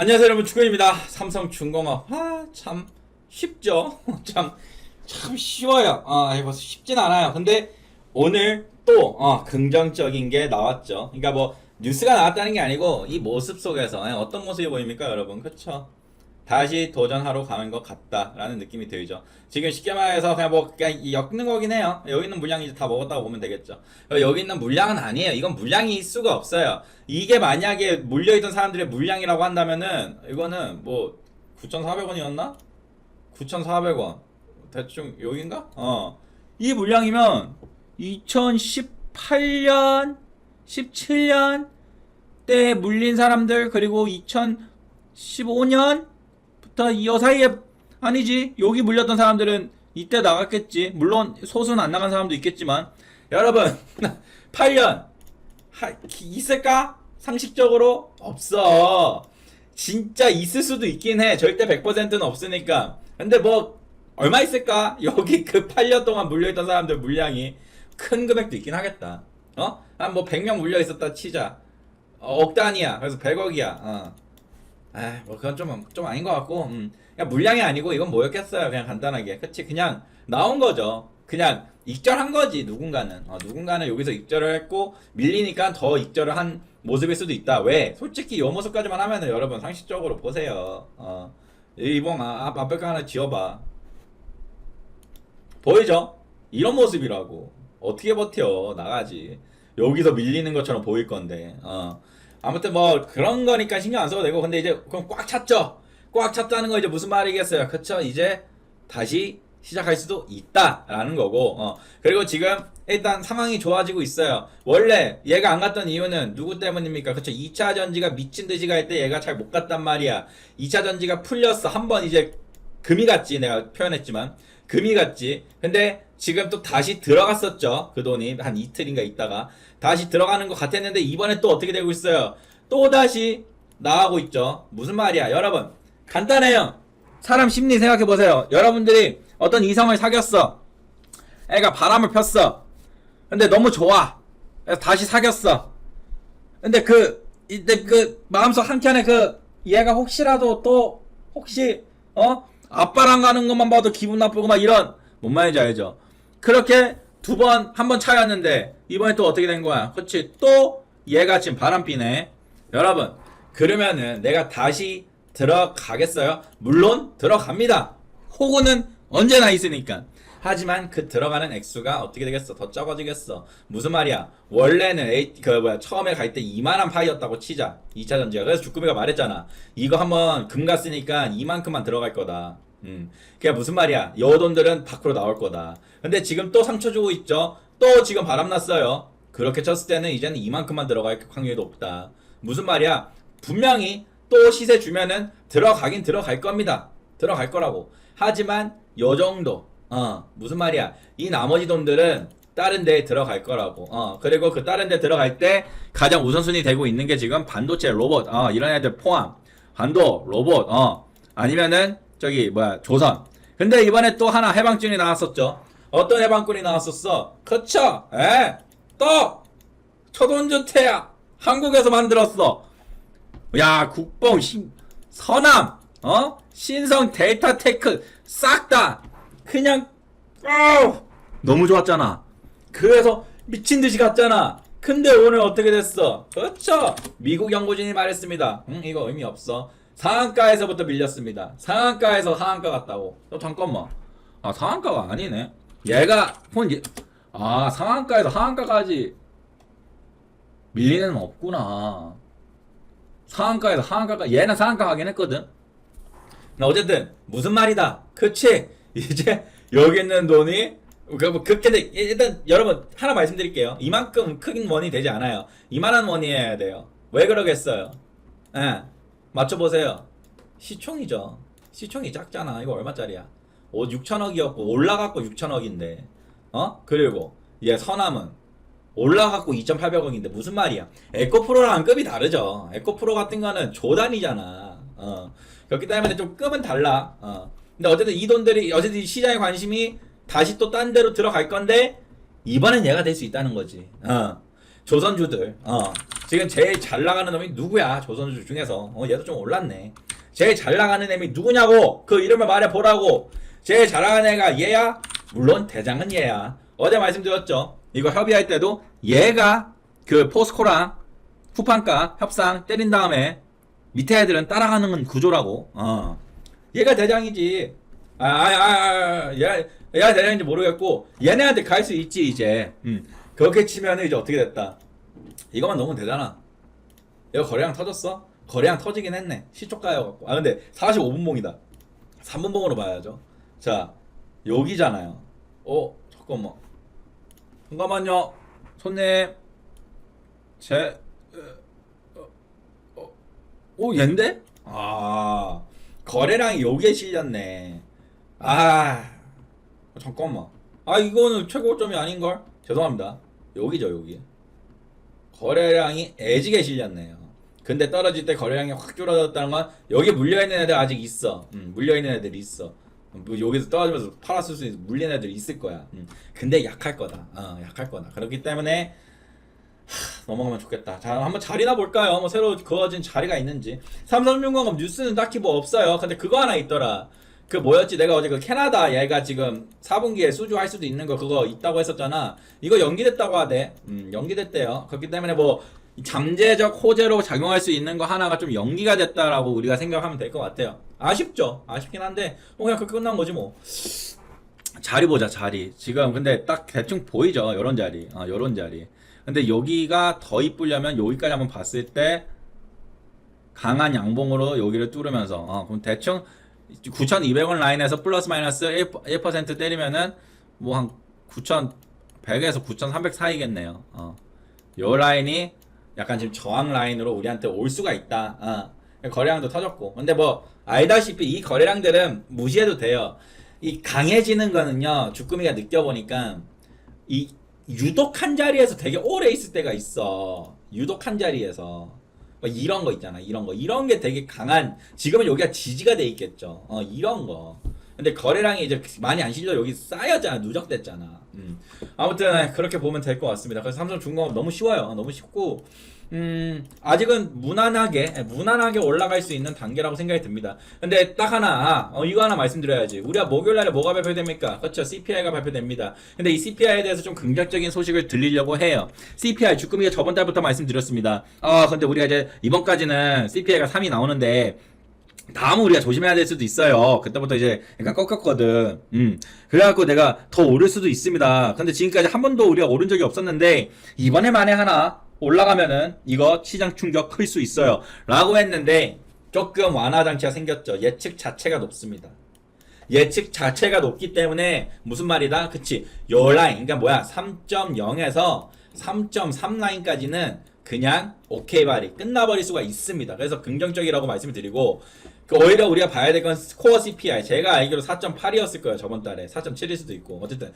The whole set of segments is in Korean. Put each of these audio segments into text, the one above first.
안녕하세요 여러분. 축구입니다. 삼성 중공업. 아 참 쉽죠? 참 참 쉬워요. 아 이거 쉽진 않아요. 근데 오늘 또 어, 긍정적인 게 나왔죠. 그러니까 뭐 뉴스가 나왔다는 게 아니고 이 모습 속에서 예, 어떤 모습이 보입니까 여러분? 그쵸 다시 도전하러 가는 것 같다라는 느낌이 들죠. 지금 쉽게 말해서 그냥 뭐 그냥 이 엮는 거긴 해요. 여기 있는 물량 이제 다 먹었다고 보면 되겠죠. 여기 있는 물량은 아니에요. 이건 물량일 수가 없어요. 이게 만약에 물려있던 사람들의 물량이라고 한다면은 이거는 뭐 9,400원이었나? 9,400원 대충 여긴가? 어. 이 물량이면 2018년, 17년 때 물린 사람들 그리고 2015년 부터 이 사이에 아니지? 여기 물렸던 사람들은 이때 나갔겠지. 물론 소수는 안 나간 사람도 있겠지만. 여러분 8년. 하, 있을까? 상식적으로? 없어. 진짜 있을 수도 있긴 해. 절대 100%는 없으니까. 근데 뭐 얼마 있을까? 여기 그 8년 동안 물려있던 사람들 물량이 큰 금액도 있긴 하겠다. 어? 한뭐 100명 물려있었다 치자. 어, 억 단위야. 그래서 100억이야. 어. 아, 뭐 그건 좀, 좀 아닌 것 같고, 음. 그냥 물량이 아니고 이건 뭐였겠어요. 그냥 간단하게. 그치? 그냥 나온 거죠. 그냥 익절한 거지, 누군가는. 어, 누군가는 여기서 익절을 했고, 밀리니까 더 익절을 한 모습일 수도 있다. 왜? 솔직히 이 모습까지만 하면은 여러분 상식적으로 보세요. 어, 이봉, 아, 앞, 앞에 거 하나 지어봐. 보이죠? 이런 모습이라고. 어떻게 버텨, 나가지. 여기서 밀리는 것처럼 보일 건데, 어. 아무튼 뭐 그런 거니까 신경 안 써도 되고 근데 이제 그럼 꽉 찼죠. 꽉 찼다는 거 이제 무슨 말이겠어요. 그쵸? 이제 다시 시작할 수도 있다라는 거고 어. 그리고 지금 일단 상황이 좋아지고 있어요. 원래 얘가 안 갔던 이유는 누구 때문입니까? 그쵸? 2차 전지가 미친 듯이 갈 때 얘가 잘 못 갔단 말이야. 2차 전지가 풀렸어. 한 번 이제 금이 갔지 내가 표현했지만 금이 갔지. 근데 지금 또 다시 들어갔었죠. 그 돈이 한 이틀인가 있다가 다시 들어가는 것 같았는데 이번에 또 어떻게 되고 있어요? 또 다시 나가고 있죠. 무슨 말이야, 여러분? 간단해요. 사람 심리 생각해 보세요. 여러분들이 어떤 이성을 사귀었어. 애가 바람을 폈어. 근데 너무 좋아. 그래서 다시 사귀었어. 근데 그 이때 그 마음속 한켠에 그 얘가 혹시라도 또 혹시 어 아빠랑 가는 것만 봐도 기분 나쁘고 막 이런 뭔 말인지 알죠? 그렇게 두 번 한 번 차였는데 이번에 또 어떻게 된 거야? 그렇지 또 얘가 지금 바람 피네. 여러분 그러면은 내가 다시 들어가겠어요? 물론 들어갑니다. 호구는 언제나 있으니까. 하지만 그 들어가는 액수가 어떻게 되겠어? 더 적어지겠어. 무슨 말이야? 원래는 A, 그 뭐야 처음에 갈 때 이만한 파이였다고 치자. 2차 전지가. 그래서 주꾸미가 말했잖아. 이거 한번 금 갔으니까 이만큼만 들어갈 거다. 음. 그게 무슨 말이야? 여돈들은 밖으로 나올 거다. 근데 지금 또 상처 주고 있죠. 또 지금 바람 났어요. 그렇게 쳤을 때는 이제는 이만큼만 들어갈 확률이 높다. 무슨 말이야? 분명히 또 시세 주면은 들어가긴 들어갈 겁니다. 들어갈 거라고. 하지만 요 정도. 어, 무슨 말이야? 이 나머지 돈들은 다른 데에 들어갈 거라고. 어, 그리고 그 다른 데 들어갈 때 가장 우선순위 되고 있는 게 지금 반도체, 로봇, 어, 이런 애들 포함. 반도, 로봇, 어, 아니면은 저기 뭐야 조선. 근데 이번에 또 하나 해방군이 나왔었죠. 어떤 해방군이 나왔었어? 그쵸? 에? 또 초돈주태야 한국에서 만들었어. 야 국뽕 신 서남 어 신성 데이터 테크 싹 다 그냥 어 너무 좋았잖아. 그래서 미친 듯이 갔잖아. 근데 오늘 어떻게 됐어? 그렇죠. 미국 연구진이 말했습니다. 응, 이거 의미 없어. 상한가에서부터 밀렸습니다. 상한가에서 하한가 갔다고. 어, 잠깐만. 아, 상한가가 아니네. 얘가, 폰, 얘, 아, 상한가에서 하한가까지 밀리는 없구나. 상한가에서 하한가가, 얘는 상한가 가긴 했거든. 나 어쨌든, 무슨 말이다. 그치? 이제, 여기 있는 돈이, 그, 뭐, 그, 근데, 일단, 여러분, 하나 말씀드릴게요. 이만큼 큰 원이 되지 않아요. 이만한 원이어야 돼요. 왜 그러겠어요? 예. 맞춰보세요. 시총이죠. 시총이 작잖아. 이거 얼마짜리야? 오, 6천억이었고, 올라갔고 6천억인데. 어? 그리고, 얘 서남은 올라갔고 2,800억인데 무슨 말이야? 에코프로랑 급이 다르죠. 에코프로 같은 거는 조단이잖아. 어. 그렇기 때문에 좀 급은 달라. 어. 근데 어쨌든 이 돈들이, 어쨌든 이 시장의 관심이 다시 또 딴 데로 들어갈 건데, 이번엔 얘가 될 수 있다는 거지. 어. 조선주들. 어. 지금 제일 잘 나가는 놈이 누구야 조선주 중에서? 어 얘도 좀 올랐네. 제일 잘 나가는 놈이 누구냐고? 그 이름을 말해 보라고. 제일 잘 나가는 애가 얘야? 물론 대장은 얘야. 어제 말씀드렸죠? 이거 협의할 때도 얘가 그 포스코랑 후판가 협상 때린 다음에 밑에 애들은 따라가는 구조라고. 어. 얘가 대장이지. 아아아얘 얘가 대장인지 모르겠고 얘네한테 갈 수 있지 이제. 음 그렇게 치면은 이제 어떻게 됐다? 이거만 너무 되잖아. 이거 거래량 터졌어? 거래량 터지긴 했네. 시초가여 갖고. 아 근데 45분 봉이다. 3분 봉으로 봐야죠. 자 여기잖아요. 어 잠깐만. 잠깐만요. 손님. 제 어, 어, 오 얜데? 아 거래량이 여기에 실렸네. 아 잠깐만. 아 이거는 최고점이 아닌걸? 죄송합니다 여기죠 여기 거래량이 애지게 실렸네요 근데 떨어질 때 거래량이 확 줄어들었다는 건 여기 물려있는 애들 아직 있어 음, 물려있는 애들 있어 뭐 여기서 떨어지면서 팔았을 수 있는 물린 애들 있을 거야 음, 근데 약할 거다 어, 약할 거다 그렇기 때문에 하, 넘어가면 좋겠다. 자, 한번 자리나 볼까요? 뭐 새로 그어진 자리가 있는지. 삼성중공업 뉴스는 딱히 뭐 없어요. 근데 그거 하나 있더라. 그 뭐였지? 내가 어제 그 캐나다 얘가 지금 4분기에 수주할 수도 있는 거 그거 있다고 했었잖아. 이거 연기됐다고 하대. 음, 연기됐대요. 그렇기 때문에 뭐 잠재적 호재로 작용할 수 있는 거 하나가 좀 연기가 됐다라고 우리가 생각하면 될 것 같아요. 아쉽죠. 아쉽긴 한데 뭐 그냥 그렇게 끝난 거지 뭐. 자리 보자 자리 지금 근데 딱 대충 보이죠 요런 자리 어 요런 자리 근데 여기가 더 이쁘려면 여기까지 한번 봤을 때 강한 양봉으로 여기를 뚫으면서 어 그럼 대충 9,200원 라인에서 플러스 마이너스 1%, 1% 때리면은 뭐 한 9,100에서 9,300 사이겠네요. 어 요 라인이 약간 지금 저항 라인으로 우리한테 올 수가 있다. 어. 거래량도 터졌고. 근데 뭐 알다시피 이 거래량들은 무시해도 돼요. 이 강해지는 거는요 주꾸미가 느껴보니까 이 유독 한 자리에서 되게 오래 있을 때가 있어. 유독 한 자리에서 뭐 이런 거 있잖아 이런 거. 이런 게 되게 강한 지금은 여기가 지지가 돼 있겠죠. 어 이런 거. 근데 거래량이 이제 많이 안 실려. 여기 쌓였잖아 누적됐잖아. 음. 아무튼 그렇게 보면 될 것 같습니다. 그래서 삼성 중공업 너무 쉬워요. 너무 쉽고 음, 아직은 무난하게, 예, 무난하게 올라갈 수 있는 단계라고 생각이 듭니다. 근데 딱 하나, 어, 이거 하나 말씀드려야지. 우리가 목요일 날에 뭐가 발표됩니까? 그렇죠. CPI가 발표됩니다. 근데 이 CPI에 대해서 좀 긍정적인 소식을 들리려고 해요. CPI, 주꾸미가 저번 달부터 말씀드렸습니다. 아, 근데 우리가 이제 이번까지는 CPI가 3이 나오는데, 다음은 우리가 조심해야 될 수도 있어요. 그때부터 이제 약간 꺾였거든. 음. 그래갖고 내가 더 오를 수도 있습니다. 근데 지금까지 한 번도 우리가 오른 적이 없었는데, 이번에 만에 하나 올라가면은 이거 시장 충격 클 수 있어요. 라고 했는데, 조금 완화 장치가 생겼죠. 예측 자체가 높습니다. 예측 자체가 높기 때문에 무슨 말이다? 그치. 요 라인, 그러니까 뭐야? 3.0에서 3.3 라인까지는 그냥 오케이 발이 끝나버릴 수가 있습니다. 그래서 긍정적이라고 말씀을 드리고 그 오히려 우리가 봐야 될 건 코어 CPI. 제가 알기로 4.8이었을 거예요. 저번 달에 4.7일 수도 있고 어쨌든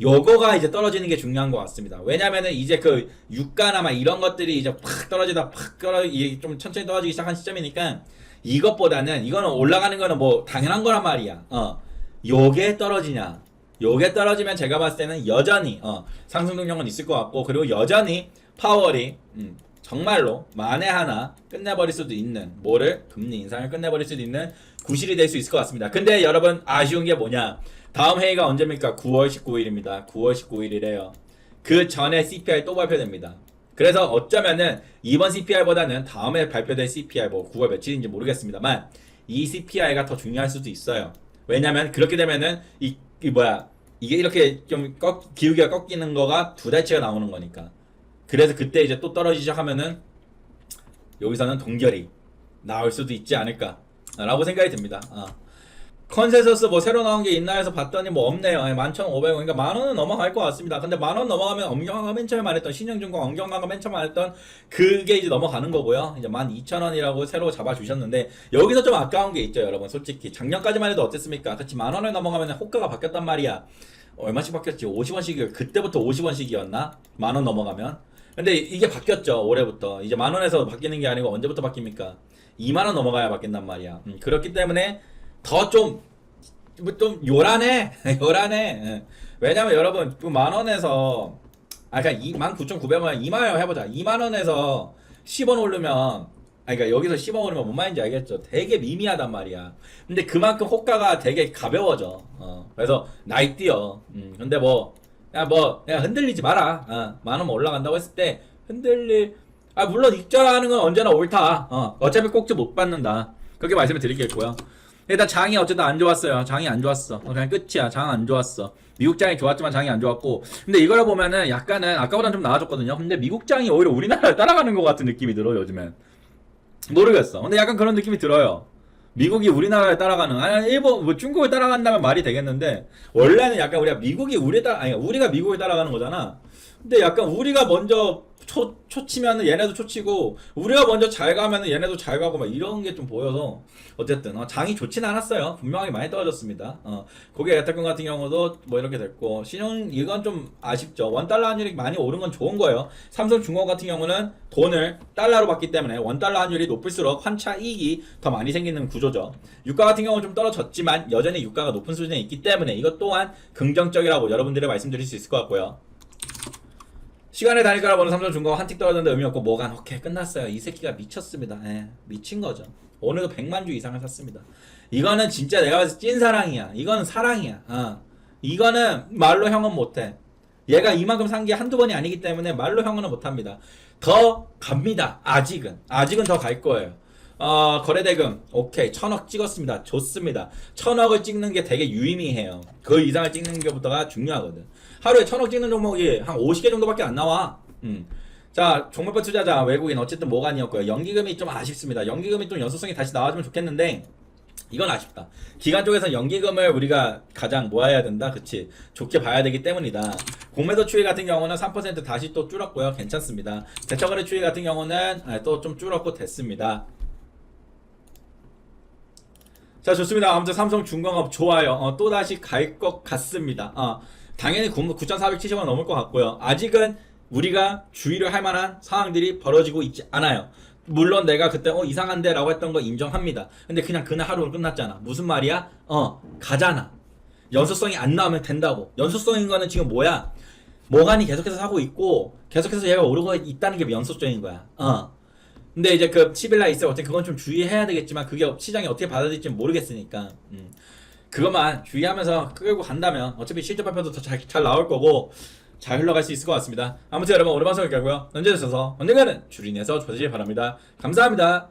요거가 이제 떨어지는 게 중요한 것 같습니다. 왜냐면은 이제 그 유가나 막 이런 것들이 이제 팍 떨어지다 팍 떨어 이게 좀 천천히 떨어지기 시작한 시점이니까 이것보다는 이거는 올라가는 거는 뭐 당연한 거란 말이야. 어. 요게 떨어지냐? 요게 떨어지면 제가 봤을 때는 여전히 어, 상승 동력은 있을 것 같고 그리고 여전히 파월이 음, 정말로 만에 하나 끝내버릴 수도 있는 뭐를 금리 인상을 끝내버릴 수도 있는 구실이 될 수 있을 것 같습니다. 근데 여러분 아쉬운 게 뭐냐? 다음 회의가 언제입니까? 9월 19일입니다. 9월 19일이래요. 그 전에 CPI 또 발표됩니다. 그래서 어쩌면은 이번 CPI보다는 다음에 발표될 CPI 뭐 9월 며칠인지 모르겠습니다만 이 CPI가 더 중요할 수도 있어요. 왜냐면 그렇게 되면은 이, 이 뭐야 이게 이렇게 좀 꺾, 기울기가 꺾이는 거가 두 달치가 나오는 거니까. 그래서 그때 이제 또 떨어지지 하면은 여기서는 동결이 나올 수도 있지 않을까라고 생각이 듭니다. 어. 컨센서스 뭐 새로 나온 게 있나 해서 봤더니 뭐 없네요. 11,500원. 그러니까 만 원은 넘어갈 것 같습니다. 근데 만 원 넘어가면 엄경화가 맨 처음에 말했던 신영증권 엄경화가 맨 처음에 말했던 그게 이제 넘어가는 거고요. 이제 12,000원이라고 새로 잡아주셨는데 여기서 좀 아까운 게 있죠, 여러분. 솔직히 작년까지만 해도 어땠습니까? 그치 만 원을 넘어가면 호가가 바뀌었단 말이야. 얼마씩 바뀌었지? 50원씩 그때부터 50원씩이었나? 만 원 넘어가면. 근데 이게 바뀌었죠 올해부터 이제 만 원에서 바뀌는 게 아니고 언제부터 바뀝니까? 2만 원 넘어가야 바뀐단 말이야. 음, 그렇기 때문에 더좀 뭐좀 요란해. 요란해. 예. 왜냐면 여러분 그만 원에서 아 그러니까 29,900원 2만 원 해보자. 2만 원에서 10원 오르면 아 그러니까 여기서 10원 오르면 뭔 말인지 알겠죠? 되게 미미하단 말이야. 근데 그만큼 호가가 되게 가벼워져. 어. 그래서 나이 뛰어. 음. 근데 뭐야뭐 그냥 흔들리지 마라. 어, 만원 올라간다고 했을 때 흔들릴 아 물론 익절하는 건 언제나 옳다. 어. 어차피 꼭지 못 받는다. 그렇게 말씀을 드리겠고요 일단 장이 어쨌든 안 좋았어요. 장이 안 좋았어. 어, 그냥 끝이야. 장 안 좋았어. 미국 장이 좋았지만 장이 안 좋았고. 근데 이걸 보면은 약간은 아까보다는 좀 나아졌거든요. 근데 미국 장이 오히려 우리나라를 따라가는 것 같은 느낌이 들어 요즘엔. 모르겠어. 근데 약간 그런 느낌이 들어요. 미국이 우리나라를 따라가는 아니 일본 뭐 중국을 따라간다면 말이 되겠는데 원래는 약간 우리가 미국이 우리 따라 아니 우리가 미국을 따라가는 거잖아. 근데 약간 우리가 먼저 초 초치면은 얘네도 초치고 우리가 먼저 잘 가면은 얘네도 잘 가고 막 이런 게 좀 보여서 어쨌든 어, 장이 좋진 않았어요. 분명하게 많이 떨어졌습니다. 어, 고객 예탁금 같은 경우도 뭐 이렇게 됐고 신용 이건 좀 아쉽죠. 원 달러 환율이 많이 오른 건 좋은 거예요. 삼성중공 같은 경우는 돈을 달러로 받기 때문에 원 달러 환율이 높을수록 환차 이익이 더 많이 생기는 구조죠. 유가 같은 경우는 좀 떨어졌지만 여전히 유가가 높은 수준에 있기 때문에 이것 또한 긍정적이라고 여러분들이 말씀드릴 수 있을 것 같고요. 시간의 단위가라 보는 삼성중공 한틱 떨어졌는데 의미 없고 뭐가 오케이 끝났어요. 이 새끼가 미쳤습니다. 예, 미친 거죠. 오늘도 100만 주 이상을 샀습니다. 이거는 진짜 내가 봤을 때 찐사랑이야. 이거는 사랑이야. 어. 이거는 말로 형은 못해. 얘가 이만큼 산 게 한두 번이 아니기 때문에 말로 형은 못합니다. 더 갑니다. 아직은. 아직은 더 갈 거예요. 어, 거래대금. 오케이. 천억 찍었습니다. 좋습니다. 천억을 찍는 게 되게 유의미해요. 그 이상을 찍는 게부터가 중요하거든. 하루에 천억 찍는 종목이 한 50개 정도밖에 안 나와. 음. 자, 종목별 투자자 외국인 어쨌든 뭐가 아니었고요. 연기금이 좀 아쉽습니다. 연기금이 좀 연소성이 다시 나와주면 좋겠는데 이건 아쉽다. 기관 쪽에서 연기금을 우리가 가장 모아야 된다. 그치? 좋게 봐야 되기 때문이다. 공매도 추이 같은 경우는 3% 다시 또 줄었고요. 괜찮습니다. 대처거래 추이 같은 경우는 아, 또좀 줄었고 됐습니다. 자 좋습니다. 아무튼 삼성 중공업 좋아요. 어, 또 다시 갈 것 같습니다. 어, 당연히 9,470원 넘을 것 같고요. 아직은 우리가 주의를 할 만한 상황들이 벌어지고 있지 않아요. 물론 내가 그때 어 이상한데 라고 했던 거 인정합니다. 근데 그냥 그날 하루는 끝났잖아. 무슨 말이야? 어 가잖아. 연속성이 안 나오면 된다고. 연속성인 거는 지금 뭐야? 모간이 계속해서 사고 있고 계속해서 얘가 오르고 있다는 게 연속적인 거야. 어. 근데 이제 그 10일날 있어 어떻게 그건 좀 주의해야 되겠지만 그게 시장이 어떻게 받아들일지 모르겠으니까 음. 그것만 주의하면서 끌고 간다면 어차피 실적 발표도 더잘 잘 나올 거고 잘 흘러갈 수 있을 것 같습니다. 아무튼 여러분 오늘 방송 여기까지고요. 언제 드셔서 언젠가는 줄인해서 좋아지길 바랍니다. 감사합니다.